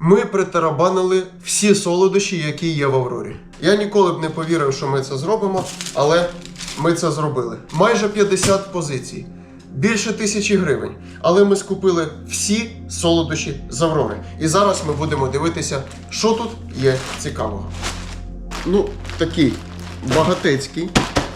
Ми притарабанили всі солодощі, які є в Аврорі. Я ніколи б не повірив, що ми це зробимо, але ми це зробили. Майже 50 позицій, більше тисячі гривень. Але ми скупили всі солодощі з Аврори. І зараз ми будемо дивитися, що тут є цікавого. Ну, такий багатецький.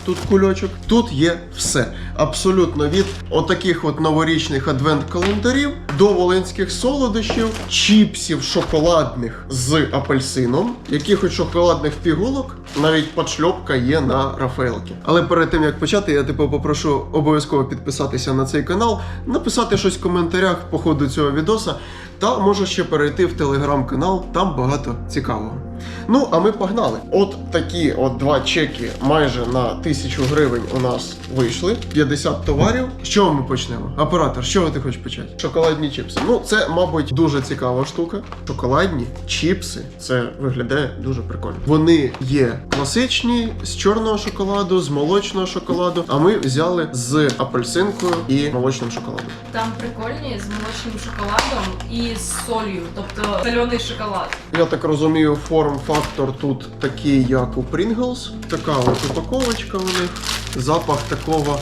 Тут кульочок, тут є все. Абсолютно від отаких от новорічних адвент-календарів до волинських солодощів, чіпсів шоколадних з апельсином, якихось шоколадних пігулок, навіть подшльопка є на Рафаелки. Але перед тим як почати, я типу попрошу обов'язково підписатися на цей канал, написати щось в коментарях по ходу цього відоса, та може ще перейти в телеграм-канал, там багато цікавого. Ну, а ми погнали. От такі от два чеки майже на тисячу гривень у нас вийшли. 50 товарів. З чого ми почнемо? Оператор, з чого ти хочеш почати? Шоколадні чіпси. Ну, це, мабуть, дуже цікава штука. Шоколадні чіпси. Це виглядає дуже прикольно. Вони є класичні з чорного шоколаду, з молочного шоколаду. А ми взяли з апельсинкою і молочним шоколадом. Там прикольні з молочним шоколадом і з солью, тобто соляний шоколад. Я так розумію, форм-фактор тут такий, як у Pringles. Така от упаковочка у них. Запах такого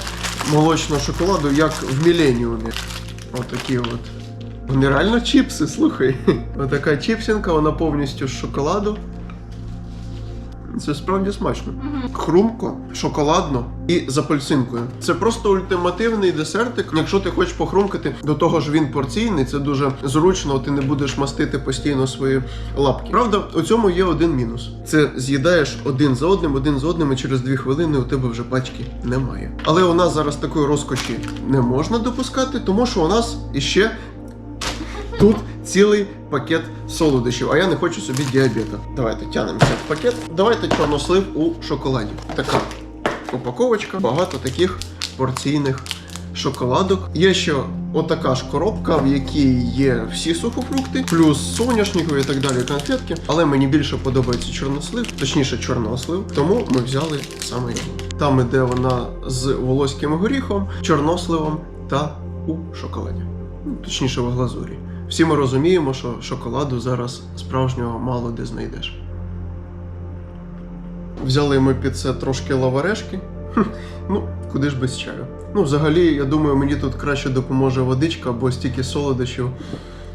молочного шоколаду, як в Міленіумі. Отакі от. Вони реально чіпси, слухай. Отака чіпсінка, вона повністю з шоколаду. Це справді смачно. Хрумко, шоколадно і з апельсинкою. Це просто ультимативний десертик. Якщо ти хочеш похрумкати, до того ж він порційний, це дуже зручно, ти не будеш мастити постійно свої лапки. Правда, у цьому є один мінус: це з'їдаєш один за одним, один за одним, і через дві хвилини у тебе вже пачки немає. Але у нас зараз такої розкоші не можна допускати, тому що у нас іще Тут цілий пакет солодощів, а я не хочу собі діабета. Давайте тянемося в пакет. Давайте чорнослив у шоколаді. Така упаковочка, багато таких порційних шоколадок. Є ще отака ж коробка, в якій є всі сухофрукти, плюс соняшникові і так далі конфетки. Але мені більше подобається чорнослив, точніше чорнослив, тому ми взяли саме його. Там іде вона з волоським горіхом, чорносливом та у шоколаді. Ну, точніше в глазурі. Всі ми розуміємо, що шоколаду зараз справжнього мало де знайдеш. Взяли ми під це трошки лаварешки. Ну, куди ж без чаю. Ну, взагалі, я думаю, мені тут краще допоможе водичка, бо стільки солодощів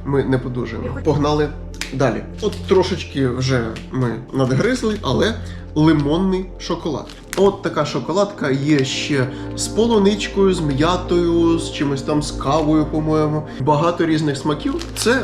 ми не подужаємо. Погнали далі. От трошечки вже ми надгризли, але лимонний шоколад. От така шоколадка є ще з полуничкою, з м'ятою, з чимось там з кавою, по-моєму. Багато різних смаків. Це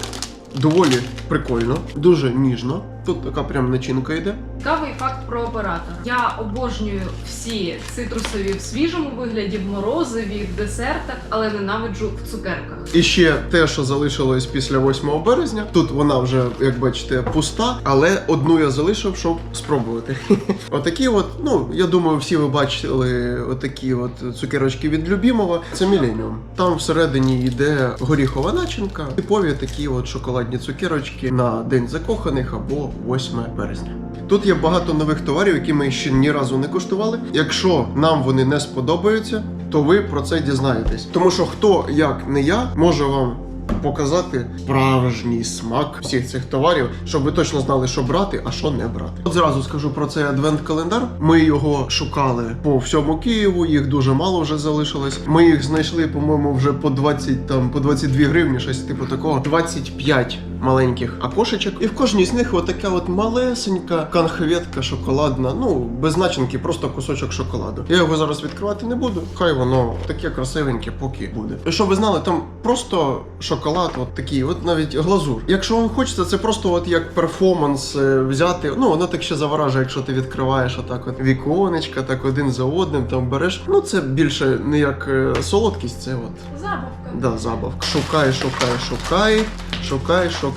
доволі прикольно, дуже ніжно. Тут така прям начинка йде. Цікавий факт про оператор. Я обожнюю всі цитрусові в свіжому вигляді, в морозиві, в десертах, але ненавиджу в цукерках. І ще те, що залишилось після 8 березня. Тут вона вже, як бачите, пуста, але одну я залишив, щоб спробувати. Отакі от, ну я думаю, всі ви бачили отакі от цукерочки від Любімова. Це Міленіум. Там всередині йде горіхова начинка, типові такі от шоколадні цукерочки на день закоханих або 8 березня. Тут є багато нових товарів, які ми ще ні разу не коштували. Якщо нам вони не сподобаються, то ви про це дізнаєтесь. Тому що хто як не я може вам показати справжній смак всіх цих товарів, щоб ви точно знали, що брати, а що не брати. От зразу скажу про цей адвент-календар. Ми його шукали по всьому Києву. Їх дуже мало вже залишилось. Ми їх знайшли, по-моєму, вже по 20, там по 22 гривні, щось типу такого. 25 маленьких окошечок. І в кожній з них отака от малесенька конхветка шоколадна. Ну без начинки, просто кусочок шоколаду. Я його зараз відкривати не буду. Хай воно таке красивеньке, поки буде. І щоб ви знали, там просто шоколад, от такий, от навіть глазур. Якщо вам хочеться, це просто от як перформанс е, взяти. Ну воно так ще заворажує, якщо ти відкриваєш отак, от віконечка, так один за одним там береш. Ну це більше не як е, солодкість, це от Забавка. Да, забавка. Шукай, шукай, шукай, шукай, шукай.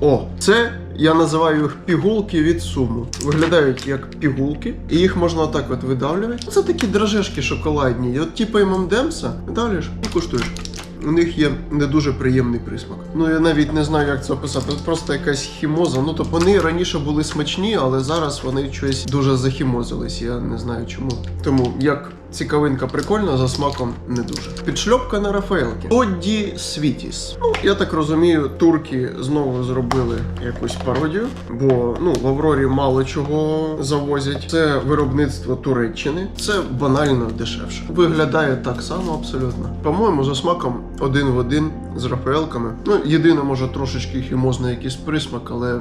О, це я називаю їх пігулки від суму. Виглядають як пігулки, і їх можна отак от видавлювати. Це такі дрожжешки шоколадні. От типу ММДемса, видавлюєш і куштуєш. У них є не дуже приємний присмак. Ну я навіть не знаю, як це описати. От просто якась хімоза. Ну тобто вони раніше були смачні, але зараз вони щось дуже захімозились. Я не знаю чому. Тому як цікавинка прикольна, за смаком не дуже. Підшльопка на Рафаелки. Одді Світіс. Ну, я так розумію, турки знову зробили якусь пародію, бо ну в Аврорі мало чого завозять. Це виробництво Туреччини. Це банально дешевше. Виглядає так само абсолютно. По-моєму, за смаком один в один з Рафаелками. Ну, єдине, може, трошечки хімозний якийсь присмак, але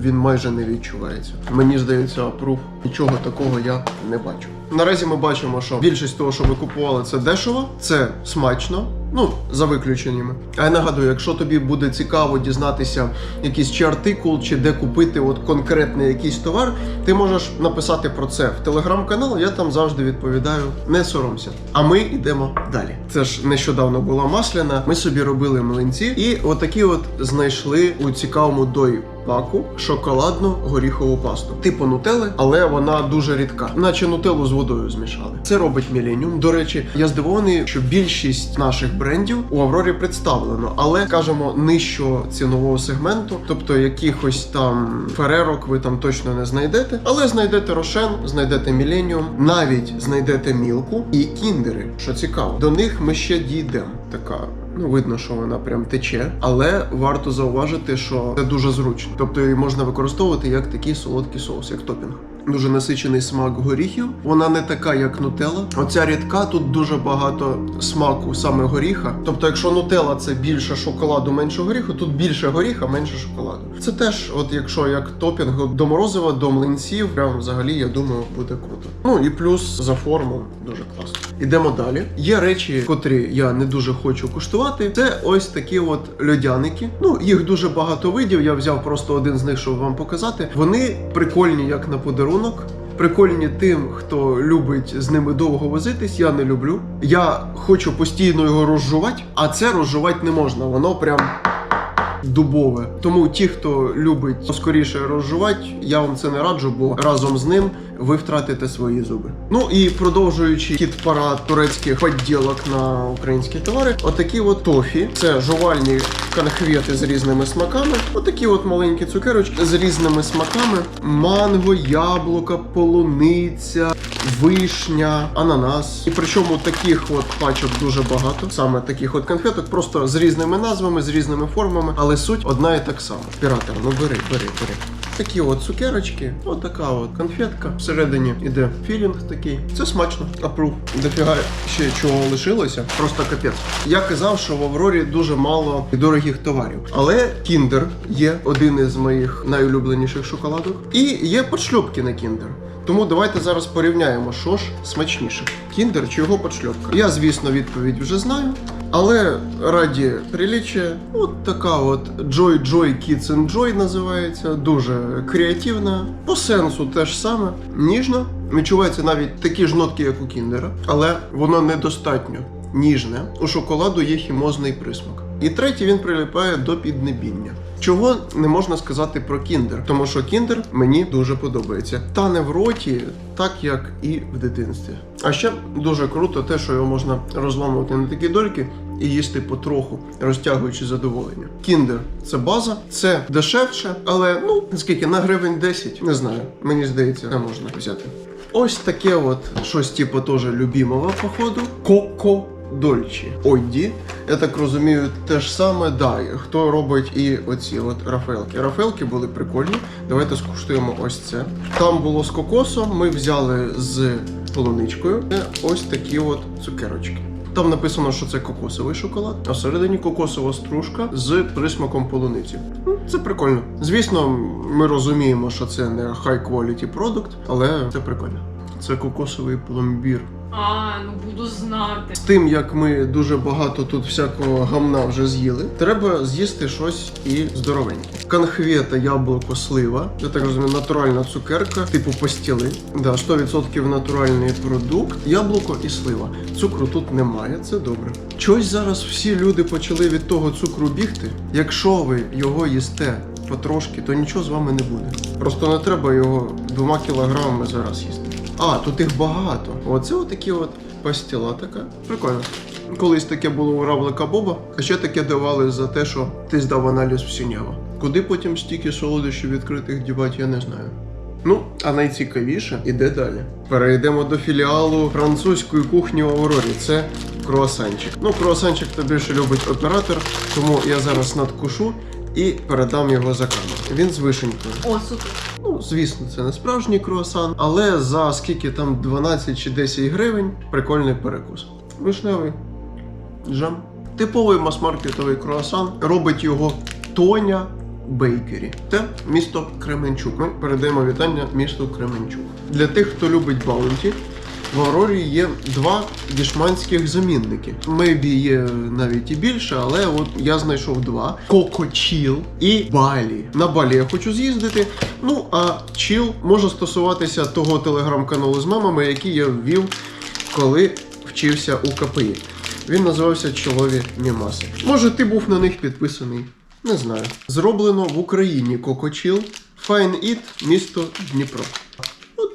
він майже не відчувається. Мені здається, апрув нічого такого я не бачу. Наразі ми бачимо, що більшість того, що ми купували, це дешево, це смачно. Ну, за виключеннями. А я нагадую, якщо тобі буде цікаво дізнатися якийсь чи артикул, чи де купити от конкретний якийсь товар, ти можеш написати про це в телеграм-канал. Я там завжди відповідаю. Не соромся. А ми йдемо далі. Це ж нещодавно була масляна. Ми собі робили млинці, і отакі от знайшли у цікавому дой паку шоколадну горіхову пасту. Типу нутели, але вона дуже рідка, наче нутеллу з водою змішали. Це робить Millennium. До речі, я здивований, що більшість наших брендів у Аврорі представлено, але скажімо, нижчого цінового сегменту, тобто якихось там ферерок ви там точно не знайдете, але знайдете Рошен, знайдете Millennium, навіть знайдете мілку і кіндери, що цікаво. До них ми ще дійдемо. Така Ну, видно, що вона прям тече, але варто зауважити, що це дуже зручно. Тобто її можна використовувати як такий солодкий соус, як топінг. Дуже насичений смак горіхів. Вона не така, як нутелла. Оця рідка тут дуже багато смаку саме горіха. Тобто, якщо нутелла це більше шоколаду, менше горіху, тут більше горіха, менше шоколаду. Це теж, от якщо як топінг до морозива, до млинців, прям взагалі я думаю, буде круто. Ну і плюс за форму дуже класно. Ідемо далі. Є речі, котрі я не дуже хочу куштувати. Це ось такі от льодяники. Ну їх дуже багато видів. Я взяв просто один з них, щоб вам показати. Вони прикольні як на подарунок. Прикольні тим, хто любить з ними довго возитись, я не люблю. Я хочу постійно його розжувати, а це розжувати не можна. Воно прям дубове. Тому ті, хто любить скоріше розжувати, я вам це не раджу, бо разом з ним ви втратите свої зуби. Ну і продовжуючи хід парад турецьких подділок на українські товари, отакі от тофі. Це жувальні конхвети з різними смаками. Отакі от маленькі цукерочки з різними смаками: манго, яблука, полуниця. Вишня, ананас. І причому таких от пачок дуже багато, саме таких от конфеток, просто з різними назвами, з різними формами, але суть одна і так сама. Піратор, ну бери, бери, бери. Такі от цукерочки, от така от конфетка. Всередині іде філінг такий. Це смачно. Апрув. Дофіга ще чого лишилося. Просто капець. Я казав, що в Аврорі дуже мало дорогих товарів. Але Kinder є один із моїх найулюбленіших шоколадок. І є подшльопки на Kinder. Тому давайте зараз порівняємо, що ж смачніше: кіндер чи його подшльопка. Я, звісно, відповідь вже знаю. Але раді приліччя, от така от Joy Joy Kids and Joy називається, дуже креативна. По сенсу теж саме, ніжна. Відчуваються навіть такі ж нотки, як у кіндера, але воно недостатньо ніжне. У шоколаду є хімозний присмак. І третє він приліпає до піднебіння. Чого не можна сказати про кіндер, тому що кіндер мені дуже подобається. Тане в роті, так як і в дитинстві. А ще дуже круто те, що його можна розламувати на такі дольки і їсти потроху, розтягуючи задоволення. Кіндер це база, це дешевше, але ну скільки на гривень 10, не знаю. Мені здається, не можна взяти. Ось таке от щось типу теж любімого походу. Коко Дольчі. Одді, я так розумію, те ж саме, да, хто робить і оці от рафаелки. Рафаелки були прикольні. Давайте скуштуємо ось це. Там було з кокосом, ми взяли з полуничкою. Ось такі от цукерочки. Там написано, що це кокосовий шоколад, а всередині кокосова стружка з присмаком полуниці. Ну, Це прикольно. Звісно, ми розуміємо, що це не high quality продукт, але це прикольно. Це кокосовий пломбір. А, ну буду знати. З тим, як ми дуже багато тут всякого гамна вже з'їли, треба з'їсти щось і здоровеньке. Конхвета, яблуко, слива. Я так розумію, натуральна цукерка, типу постіли. Да, 100% натуральний продукт, яблуко і слива. Цукру тут немає, це добре. Чось зараз всі люди почали від того цукру бігти. Якщо ви його їсте потрошки, то нічого з вами не буде. Просто не треба його двома кілограмами зараз їсти. А, тут їх багато. Оце отакі от пастіла така. Прикольно. Колись таке було у Равлика Боба, а ще таке давали за те, що ти здав аналіз в Сінєво. Куди потім стільки солодощів відкритих дівати, я не знаю. Ну, а найцікавіше іде далі. Перейдемо до філіалу французької кухні в Аврорі. Це круасанчик. Ну, круасанчик то більше любить оператор, тому я зараз надкушу і передам його за камеру. Він з вишенькою. О, супер. Ну, звісно, це не справжній круасан, але за скільки там 12 чи 10 гривень прикольний перекус. Вишневий джем. Типовий мас-маркетовий круасан. Робить його Тоня Бейкері. Це місто Кременчук. Ми передаємо вітання місту Кременчук. Для тих, хто любить баунті, в Аврорі є два дішманських замінники. Мейбі є навіть і більше, але от я знайшов два: Коко Чіл і Балі. На Балі я хочу з'їздити. Ну а Чіл може стосуватися того телеграм-каналу з мемами, який я ввів, коли вчився у КПІ. Він називався Чолові Мімаси. Може, ти був на них підписаний? Не знаю. Зроблено в Україні Кокочіл, Fine Eat, місто Дніпро.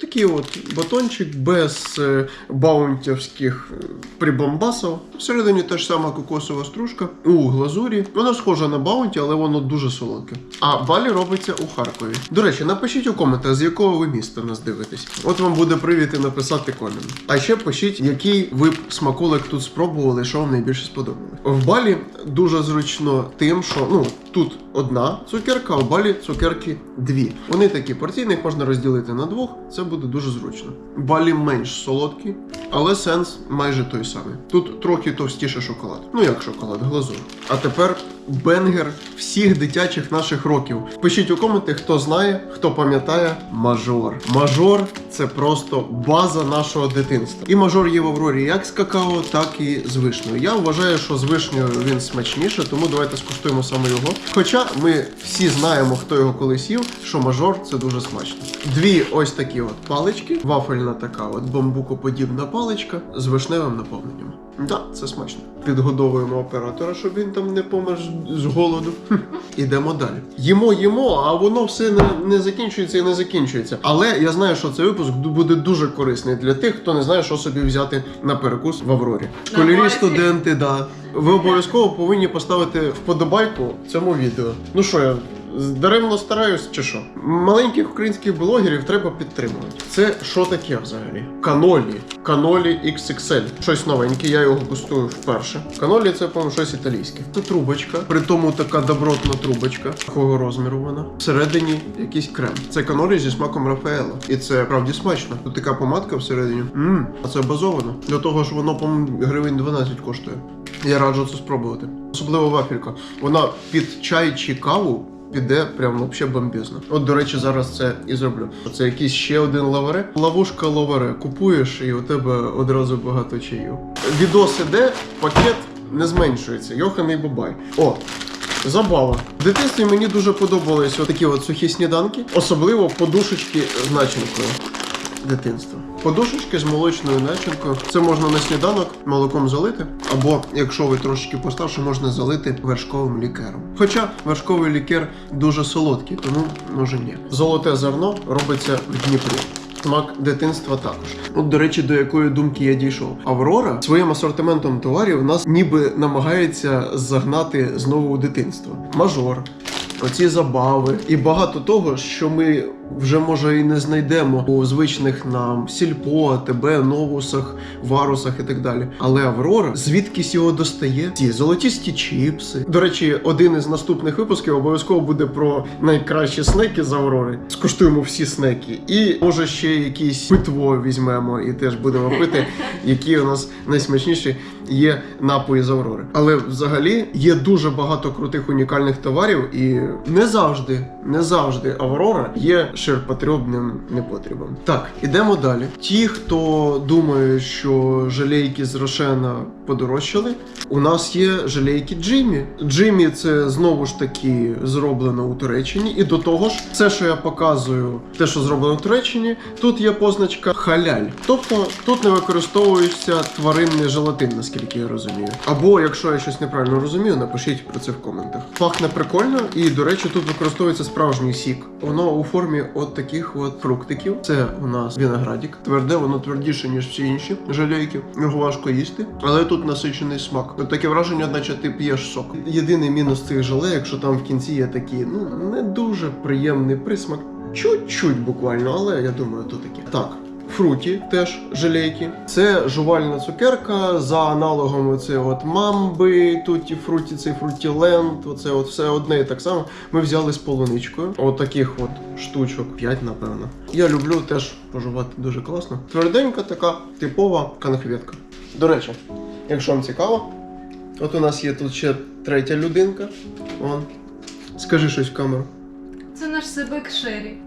Такий от батончик без е, баунтівських е, прибамбасів. Всередині та ж сама кокосова стружка у глазурі. Вона схожа на баунті, але воно дуже солодке. А балі робиться у Харкові. До речі, напишіть у коментах, з якого ви міста нас дивитесь. От вам буде привід і написати комент. А ще пишіть, який ви смаколик тут спробували, що вам найбільше сподобалось. В балі дуже зручно тим, що ну тут одна цукерка, а в балі цукерки дві. Вони такі порційні, їх можна розділити на двох. Це буде дуже зручно. Балі менш солодкий, але сенс майже той самий. Тут трохи товстіше шоколад. Ну як шоколад, глазур. А тепер бенгер всіх дитячих наших років. Пишіть у коменти, хто знає, хто пам'ятає мажор. Мажор це просто база нашого дитинства. І мажор є в Аврорі як з какао, так і з вишнею. Я вважаю, що з вишнею він смачніше, тому давайте скуштуємо саме його. Хоча ми всі знаємо, хто його колись їв, що мажор це дуже смачно. Дві ось такі от палички, вафельна така от бамбукоподібна паличка з вишневим наповненням. Так, це смачно. Підгодовуємо оператора, щоб він там не помер з- голоду. Ідемо далі. Їмо, їмо, а воно все не, не закінчується і не закінчується. Але я знаю, що цей випуск буде дуже корисний для тих, хто не знає, що собі взяти на перекус в Аврорі. Школярі, студенти, да. Ви обов'язково повинні поставити вподобайку цьому відео. Ну що я. Даремно стараюсь чи що? Маленьких українських блогерів треба підтримувати. Це що таке взагалі? Канолі. Канолі XXL. Щось новеньке, я його кустую вперше. Канолі це, по-моєму, щось італійське. Це трубочка, при тому така добротна трубочка. Такого розміру вона. Всередині якийсь крем. Це канолі зі смаком Рафаело. І це правді смачно. Тут така помадка всередині. Мм, а це базовано. До того ж, воно, по-моєму, гривень 12 коштує. Я раджу це спробувати. Особливо вафелька. Вона під чай чи каву піде прям взагалі бомбізно. От, до речі, зараз це і зроблю. Це якийсь ще один лаваре. Лавушка лаваре. Купуєш і у тебе одразу багато чаїв. Відос іде, пакет не зменшується. Йоханий бабай. О, Забава. В дитинстві мені дуже подобались отакі от сухі сніданки, особливо подушечки з начинкою. Дитинство. Подушечки з молочною начинкою. Це можна на сніданок молоком залити, або якщо ви трошечки постарше, можна залити вершковим лікером. Хоча вершковий лікер дуже солодкий, тому може ні. Золоте зерно робиться в Дніпрі. Смак дитинства також. От, до речі, до якої думки я дійшов. Аврора своїм асортиментом товарів нас ніби намагається загнати знову у дитинство. Мажор, оці забави і багато того, що ми вже може і не знайдемо у звичних нам сільпо, АТБ, новусах, варусах і так далі. Але Аврора звідкись його достає? Ці золотісті чіпси. До речі, один із наступних випусків обов'язково буде про найкращі снеки з Аврори. Скуштуємо всі снеки. І може ще якісь питво візьмемо і теж будемо пити, які у нас найсмачніші є напої з Аврори. Але взагалі є дуже багато крутих унікальних товарів, і не завжди, не завжди Аврора є ширпотребним непотрібом. Так, ідемо далі. Ті, хто думає, що жалейки з Рошена подорожчали, у нас є жалейки Джиммі. Джиммі це знову ж таки зроблено у Туреччині, і до того ж, все, що я показую, те, що зроблено в Туреччині, тут є позначка халяль. Тобто тут не використовується тваринний желатин, наскільки я розумію. Або якщо я щось неправильно розумію, напишіть про це в коментах. Пахне прикольно, і до речі, тут використовується справжній сік. Воно у формі от таких от фруктиків. Це у нас виноградик. Тверде, воно твердіше, ніж всі інші жалейки. Його важко їсти, але тут насичений смак. От таке враження, наче ти п'єш сок. Єдиний мінус цих жалеєк, що там в кінці є такий, ну не дуже приємний присмак. Чуть-чуть буквально, але я думаю, то таке. Так. Фруті теж желейки. Це жувальна цукерка за аналогом от мамби, туті фруті, цей фрутіленд, оце от все одне і так само. Ми взяли з полуничкою. От таких от штучок, 5, напевно. Я люблю теж пожувати дуже класно. Тверденька така типова конхветка. До речі, якщо вам цікаво, от у нас є тут ще третя людинка. Вон. Скажи щось в камеру. Це наш Себек Шері.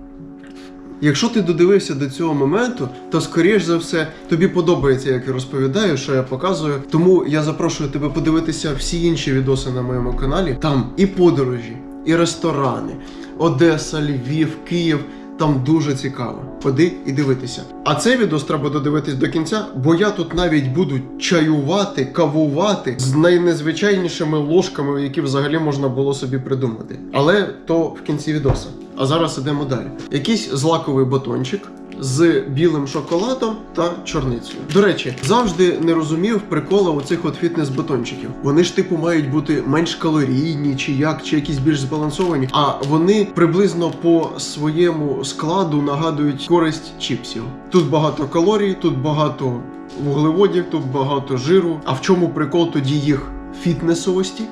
Якщо ти додивився до цього моменту, то скоріш за все тобі подобається, як я розповідаю, що я показую. Тому я запрошую тебе подивитися всі інші відоси на моєму каналі. Там і подорожі, і ресторани, Одеса, Львів, Київ. Там дуже цікаво. Ходи і дивитися. А цей відос треба додивитись до кінця, бо я тут навіть буду чаювати, кавувати з найнезвичайнішими ложками, які взагалі можна було собі придумати. Але то в кінці відоса. А зараз ідемо далі. Якийсь злаковий батончик з білим шоколадом та чорницею. До речі, завжди не розумів прикола оцих от фітнес-батончиків. Вони ж типу мають бути менш калорійні, чи як, чи якісь більш збалансовані. А вони приблизно по своєму складу нагадують користь чіпсів. Тут багато калорій, тут багато вуглеводів, тут багато жиру. А в чому прикол тоді їх фітнесовості?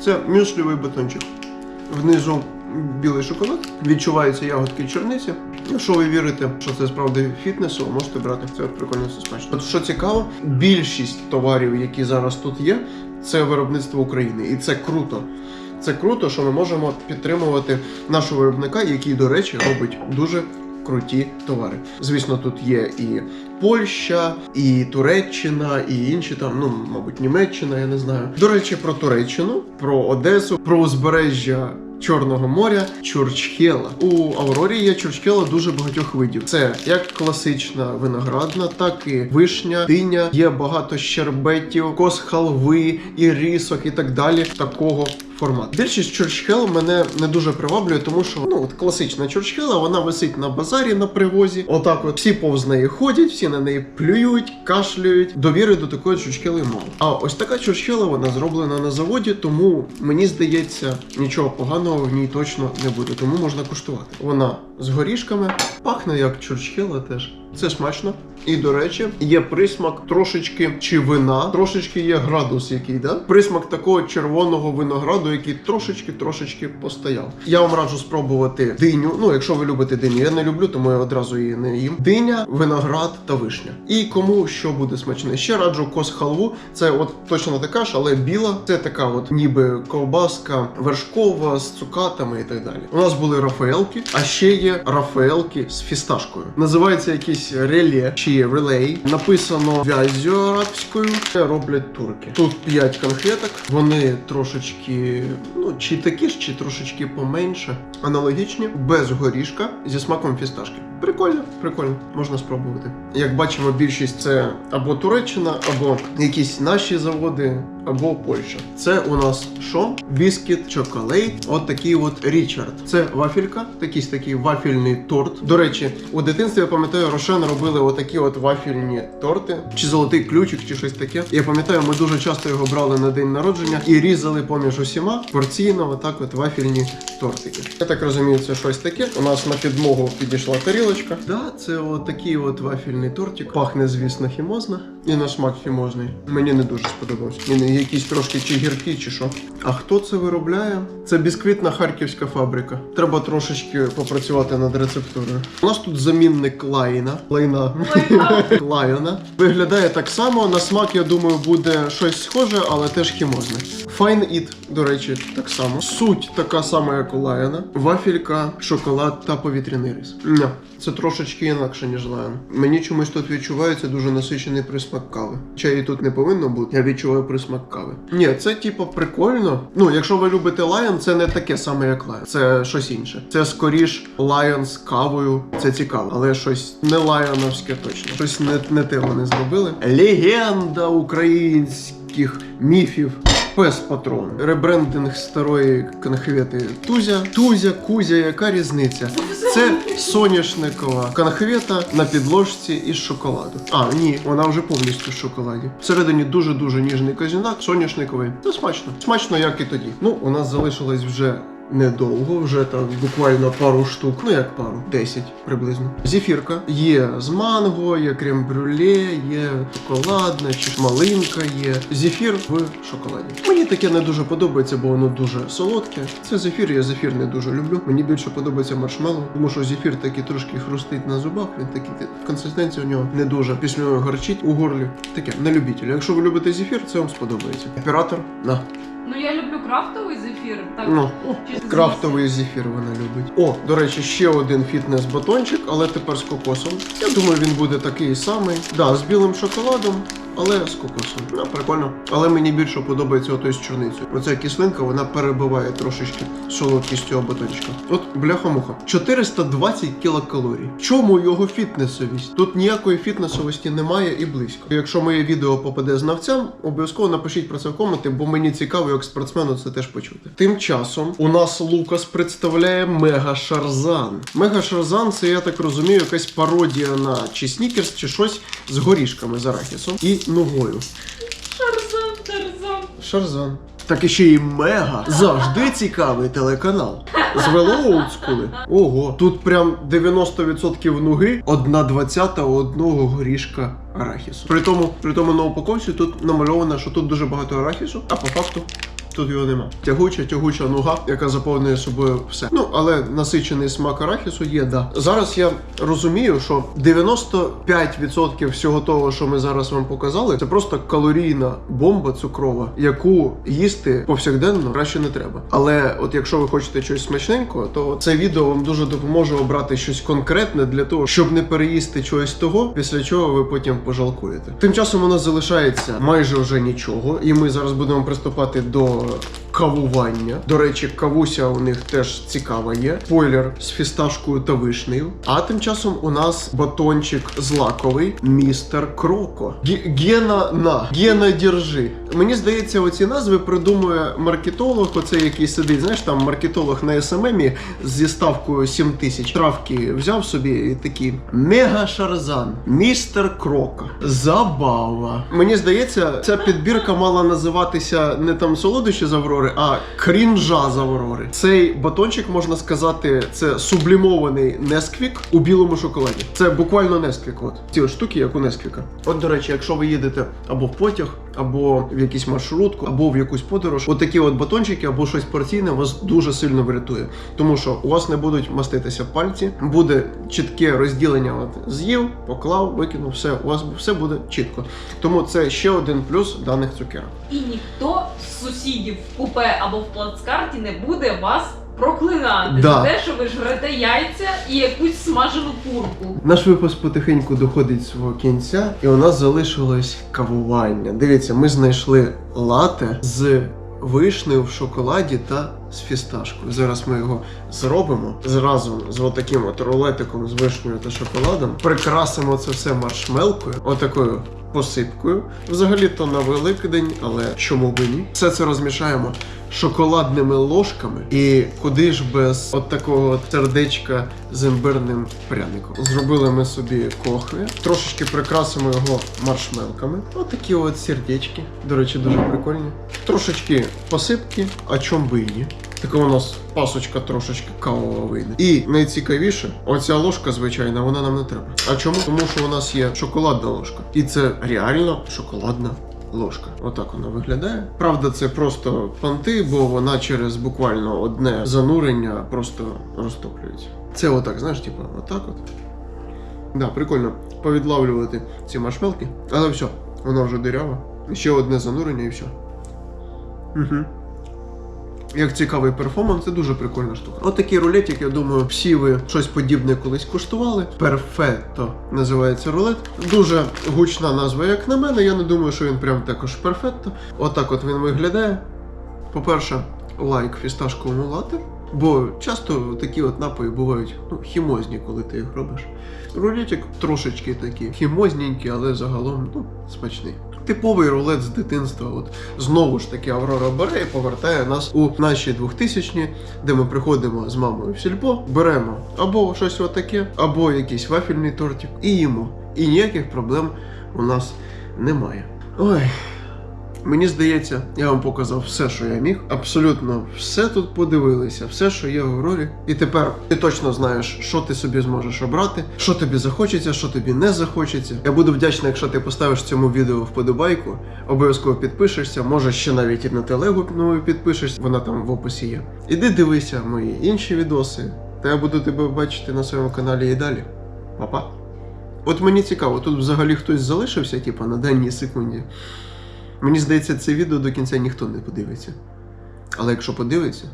Це мюслевий батончик. Внизу білий шоколад, відчуваються ягодки чорниці. Якщо ви вірите, що це справді фітнесу, можете брати. Це прикольно все. От що цікаво, більшість товарів, які зараз тут є, це виробництво України, і це круто. Це круто, що ми можемо підтримувати нашого виробника, який, до речі, робить дуже круті товари. Звісно, тут є і Польща, і Туреччина, і інші там, ну мабуть, Німеччина, я не знаю. До речі, про Туреччину, про Одесу, про узбережжя. Чорного моря чурчхела. У Аврорі є чурчхела дуже багатьох видів. Це як класична виноградна, так і вишня, диня. Є багато щербетів, кос халви, і рісок, і так далі. Такого формату. Більшість чурчхел мене не дуже приваблює, тому що ну от класична чурчхела, вона висить на базарі на привозі. Отак, от всі повз неї ходять, всі на неї плюють, кашлюють. Довіри до такої чурчхели мало. А ось така чурчхела, вона зроблена на заводі, тому мені здається, нічого поганого в ній точно не буде. Тому можна куштувати. Вона з горішками, пахне як чурчхела теж. Це смачно. І до речі, є присмак трошечки чи вина, трошечки є градус, який да? присмак такого червоного винограду, який трошечки-трошечки постояв. Я вам раджу спробувати диню. Ну, якщо ви любите диню, я не люблю, тому я одразу її не їм. Диня, виноград та вишня. І кому що буде смачне. Ще раджу кос халву. Це от точно така ж, але біла. Це така, от ніби ковбаска вершкова з цукатами і так далі. У нас були рафаелки, а ще є рафаелки з фісташкою. Називається якийсь реле чи релей. Написано в'язю арабською. Це роблять турки. Тут 5 конфеток. Вони трошечки, ну чи такі ж, чи трошечки поменше. Аналогічні, без горішка зі смаком фісташки. Прикольно, прикольно, можна спробувати. Як бачимо, більшість це або Туреччина, або якісь наші заводи, або Польща. Це у нас що? Біскіт чоколейт. От такий от Річард. Це вафелька, якийсь такий вафельний торт. До речі, у дитинстві я пам'ятаю, Рошен робили отакі от вафельні торти, чи золотий ключик, чи щось таке. Я пам'ятаю, ми дуже часто його брали на день народження і різали поміж усіма порційно, отак от вафельні тортики. Я так розумію, це щось таке. У нас на підмогу підійшла тарілочка. Да, це от такий от вафельний тортик. Пахне, звісно, хімозно. І на смак хімозний. Мені не дуже сподобався. Він якийсь трошки чи гіркий, чи що. А хто це виробляє? Це бісквітна харківська фабрика. Треба трошечки попрацювати над рецептурою. У нас тут замінник лайна. Лайна. Лайона. Виглядає так само. На смак, я думаю, буде щось схоже, але теж хімозне. Fine Eat, до речі, так само. Суть така сама, як у Лайона. Вафелька, шоколад та повітряний рис. Ні, це трошечки інакше, ніж Лайон. Мені чомусь тут відчувається дуже насичений присмак кави. Чаю тут не повинно бути, я відчуваю присмак кави. Ні, це типу прикольно. Ну, якщо ви любите Lion, це не таке саме, як Lion. Це щось інше. Це скоріш Lion з кавою. Це цікаво, але щось не лайоновське точно. Щось не, не те вони зробили. Легенда українських міфів. Пес патрон. Ребрендинг старої конхвети Тузя. Тузя, Кузя, яка різниця? Це соняшникова конхвета на підложці із шоколаду. А, ні, вона вже повністю в шоколаді. Всередині дуже-дуже ніжний казінак, соняшниковий. Ну, смачно. Смачно, як і тоді. Ну, у нас залишилось вже недовго, вже так буквально пару штук, ну як пару, 10 приблизно. Зефірка є з манго, є крем-брюле, є шоколадна чи малинка є. Зефір в шоколаді. Мені таке не дуже подобається, бо воно дуже солодке. Це зефір, я зефір не дуже люблю. Мені більше подобається маршмеллоу, тому що зефір такий трошки хрустить на зубах. Він такий консистенція у нього не дуже. Після нього гарчить у горлі. Таке на любителя. Якщо ви любите зефір, це вам сподобається. Оператор на Ну я люблю крафтовий зефір. Так ну чисто крафтовий зефір вона любить. О, до речі, ще один фітнес-батончик, але тепер з кокосом. Я думаю, він буде такий самий. Да, з білим шоколадом. Але з кокосом. Ну, прикольно. Але мені більше подобається отой з чорницею. Оця кислинка, вона перебиває трошечки солодкість цього батончика. От бляха-муха. 420 кілокалорій. Чому його фітнесовість? Тут ніякої фітнесовості немає і близько. Якщо моє відео попаде знавцям, обов'язково напишіть про це в коменти, бо мені цікаво, як спортсмену це теж почути. Тим часом у нас Лукас представляє Мега Шарзан. Мега Шарзан це, я так розумію, якась пародія на чи снікерс, чи щось з горішками з арахісом і ногою. Шарзан, Тарзан. Шарзан. Так і ще й мега. Завжди цікавий телеканал. Звело олдскули. Ого, тут прям 90% ноги, одна двадцята одного горішка арахісу. При тому, при тому на упаковці тут намальовано, що тут дуже багато арахісу, а по факту. Тут його нема. Тягуча, тягуча нога, яка заповнює собою все. Ну, але насичений смак арахісу є, да. Зараз я розумію, що 95% всього того, що ми зараз вам показали, це просто калорійна бомба цукрова, яку їсти повсякденно краще не треба. Але от якщо ви хочете щось смачненького, то це відео вам дуже допоможе обрати щось конкретне для того, щоб не переїсти чогось того, після чого ви потім пожалкуєте. Тим часом у нас залишається майже вже нічого, і ми зараз будемо приступати до От кавування. До речі, кавуся у них теж цікава є. Спойлер з фісташкою та вишнею. А тим часом у нас батончик злаковий містер Кроко. Ге- Гена на Гена держи. Мені здається, оці назви придумує маркетолог. Оцей який сидить. Знаєш, там маркетолог на СММі зі ставкою 7 тисяч травки взяв собі і такий Мега Шарзан, містер Кроко. Забава. Мені здається, ця підбірка мала називатися не там солодощі з Аврори, а крінжа з Аврори. Цей батончик, можна сказати, це сублімований Несквік у білому шоколаді. Це буквально Несквік. От ці штуки, як у Несквіка. От, до речі, якщо ви їдете або в потяг, або в якусь маршрутку, або в якусь подорож, от такі от батончики або щось порційне вас дуже сильно врятує. Тому що у вас не будуть маститися пальці, буде чітке розділення. От з'їв, поклав, викинув, все, у вас все буде чітко. Тому це ще один плюс даних цукерок. І ніхто з сусідів в купе або в плацкарті не буде вас проклинати Да. за те, що ви жрете яйця і якусь смажену курку. Наш випуск потихеньку доходить свого кінця, і у нас залишилось кавування. Дивіться, ми знайшли лате з вишнею в шоколаді та з фісташкою. Зараз ми його зробимо зразу з отаким от рулетиком з вишнею та шоколадом. Прикрасимо це все маршмелкою, отакою посипкою. Взагалі-то на Великдень, але чому б ні? Все це розмішаємо шоколадними ложками. І куди ж без от такого сердечка з імбирним пряником. Зробили ми собі кохви, трошечки прикрасимо його маршмелками. Отакі от сердечки. До речі, дуже прикольні. Трошечки посипки, а чом би і ні. Така у нас пасочка трошечки кавова вийде. І найцікавіше, оця ложка, звичайна, вона нам не треба. А чому? Тому що у нас є шоколадна ложка. І це реально шоколадна ложка. Отак вона виглядає. Правда, це просто понти, бо вона через буквально одне занурення просто розтоплюється. Це отак, знаєш, типу, отак от. Да, прикольно повідлавлювати ці маршмелки. Але все, вона вже дирява. Ще одне занурення і все. Угу. Як цікавий перформанс, це дуже прикольна штука. От такий рулетик, я думаю, всі ви щось подібне колись куштували. Перфетто називається рулет. Дуже гучна назва, як на мене. Я не думаю, що він прям також перфетто. Отак от він виглядає. По-перше, лайк фісташковому лате. Бо часто такі от напої бувають ну, хімозні, коли ти їх робиш. Рулетик трошечки такий хімозненький, але загалом ну, смачний. Типовий рулет з дитинства. От знову ж таки Аврора бере і повертає нас у наші 2000-ні, де ми приходимо з мамою в сільпо, беремо або щось отаке, або якийсь вафельний тортик і їмо. І ніяких проблем у нас немає. Ой, Мені здається, я вам показав все, що я міг. Абсолютно все тут подивилися, все, що є в ролі. І тепер ти точно знаєш, що ти собі зможеш обрати, що тобі захочеться, що тобі не захочеться. Я буду вдячний, якщо ти поставиш цьому відео вподобайку, обов'язково підпишешся, може ще навіть і на телегу нову підпишешся, вона там в описі є. Іди дивися мої інші відоси, та я буду тебе бачити на своєму каналі і далі. Па-па. От мені цікаво, тут взагалі хтось залишився, типа, на даній секунді. Мені здається, це відео до кінця ніхто не подивиться. Але якщо подивиться,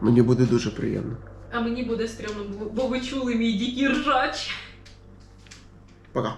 мені буде дуже приємно. А мені буде стрьомно, бо ви чули мій дикий ржач. Пока.